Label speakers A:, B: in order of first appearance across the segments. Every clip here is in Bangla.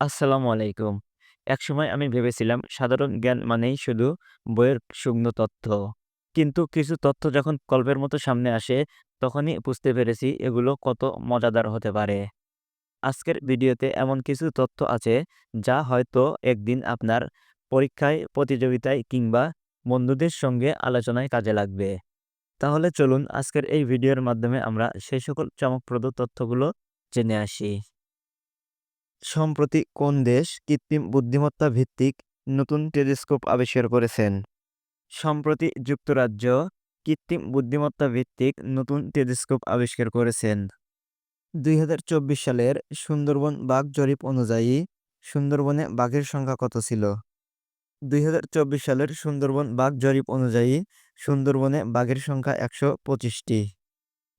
A: আসসালামু আলাইকুম। একসময় আমি ভেবেছিলাম সাধারণ জ্ঞান মানেই শুধু বইয়ের শুকনো তথ্য। কিন্তু কিছু তথ্য যখন গল্পের মতো সামনে আসে, তখনই বুঝতে পেরেছি এগুলো কত মজাদার হতে পারে। আজকের ভিডিওতে এমন কিছু তথ্য আছে যা হয়তো একদিন আপনার পরীক্ষায়, প্রতিযোগিতায় কিংবা বন্ধুদের সঙ্গে আলোচনায় কাজে লাগবে। তাহলে চলুন আজকের এই ভিডিওর মাধ্যমে আমরা সেই সকল চমকপ্রদ তথ্যগুলো জেনে আসি। সম্প্রতি কোন দেশ কৃত্রিম বুদ্ধিমত্তা ভিত্তিক নতুন টেলিস্কোপ আবিষ্কার করেছেন? সম্প্রতি যুক্তরাজ্য কৃত্রিম বুদ্ধিমত্তা ভিত্তিক নতুন টেলিস্কোপ আবিষ্কার করেছেন। দুই হাজার চব্বিশ সালের সুন্দরবন বাঘ জরিপ অনুযায়ী সুন্দরবনে বাঘের সংখ্যা কত ছিল? দুই হাজার চব্বিশ সালের সুন্দরবন বাঘ জরিপ অনুযায়ী সুন্দরবনে বাঘের সংখ্যা একশো পঁচিশটি।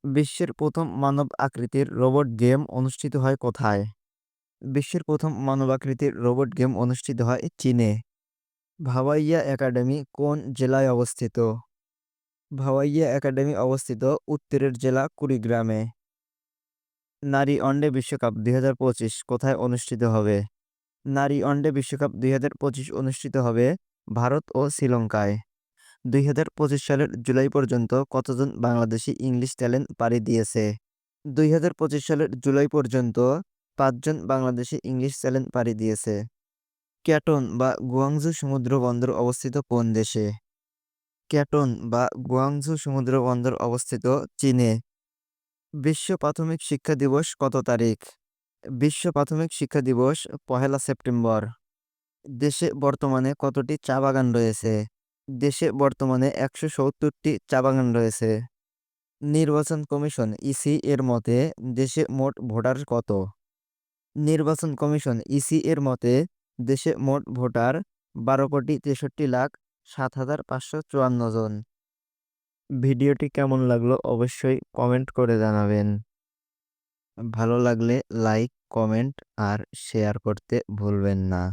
A: বিশ্বের প্রথম মানব আকৃতির রোবট গেম অনুষ্ঠিত হয় কোথায়? বিশ্বের প্রথম মানবাকৃতির রোবট গেম অনুষ্ঠিত হয় চীনে। ভাওয়াইয়া একাডেমি কোন জেলায় অবস্থিত? ভাওয়াইয়া একাডেমি অবস্থিত উত্তরের জেলা কুড়িগ্রামে। নারী ওয়ানডে বিশ্বকাপ দুই হাজার পঁচিশ কোথায় অনুষ্ঠিত হবে? নারী ওয়ানডে বিশ্বকাপ দুই হাজার পঁচিশ অনুষ্ঠিত হবে ভারত ও শ্রীলঙ্কায়। দুই হাজার পঁচিশ সালের জুলাই পর্যন্ত কতজন বাংলাদেশি ইংলিশ ট্যালেন্ট পাড়ি দিয়েছে? দুই হাজার পঁচিশ সালের জুলাই পর্যন্ত পাঁচজন বাংলাদেশি ইংলিশ চ্যানেল পাড়ি দিয়েছে। ক্যাটন বা গুয়াংজু সমুদ্র বন্দর অবস্থিত কোন দেশে? ক্যাটন বা গুয়াংজু সমুদ্র বন্দর অবস্থিত চীনে। বিশ্ব প্রাথমিক শিক্ষা দিবস কত তারিখ? বিশ্ব প্রাথমিক শিক্ষা দিবস পহেলা সেপ্টেম্বর। দেশে বর্তমানে কতটি চা বাগান রয়েছে? দেশে বর্তমানে একশো সত্তরটি চা বাগান রয়েছে। নির্বাচন কমিশন, ইসি এর মতে, দেশে মোট ভোটার কত? নির্বাচন কমিশন ইসি এর মতে, দেশে মোট ভোটার বারো কোটি তেষট্টি লাখ সাত হাজার পাঁচশো চুয়ান্ন জন। ভিডিওটি কেমন লাগল অবশ্যই কমেন্ট করে জানাবেন। ভালো লাগলে লাইক, কমেন্ট আর শেয়ার করতে ভুলবেন না।